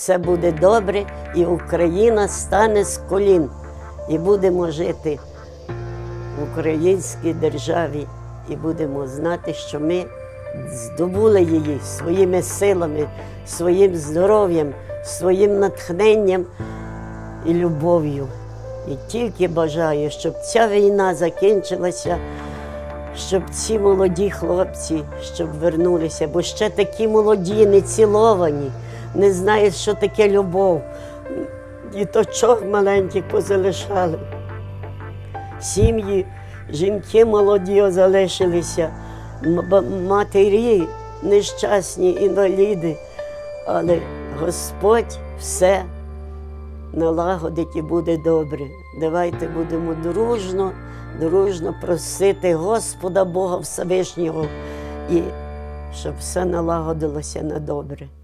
все буде добре, і Україна стане з колін. І будемо жити в українській державі, і будемо знати, що ми здобули її своїми силами, своїм здоров'ям, своїм натхненням і любов'ю. І тільки бажаю, щоб ця війна закінчилася, щоб ці молоді хлопці щоб вернулися, бо ще такі молоді, не ціловані, не знають, що таке любов. Діточок маленьких позалишали. Сім'ї, жінки молоді залишилися, матері нещасні, інваліди. Але Господь все налагодить і буде добре. Давайте будемо дружно, дружно просити Господа Бога Всевишнього, і щоб все налагодилося на добре.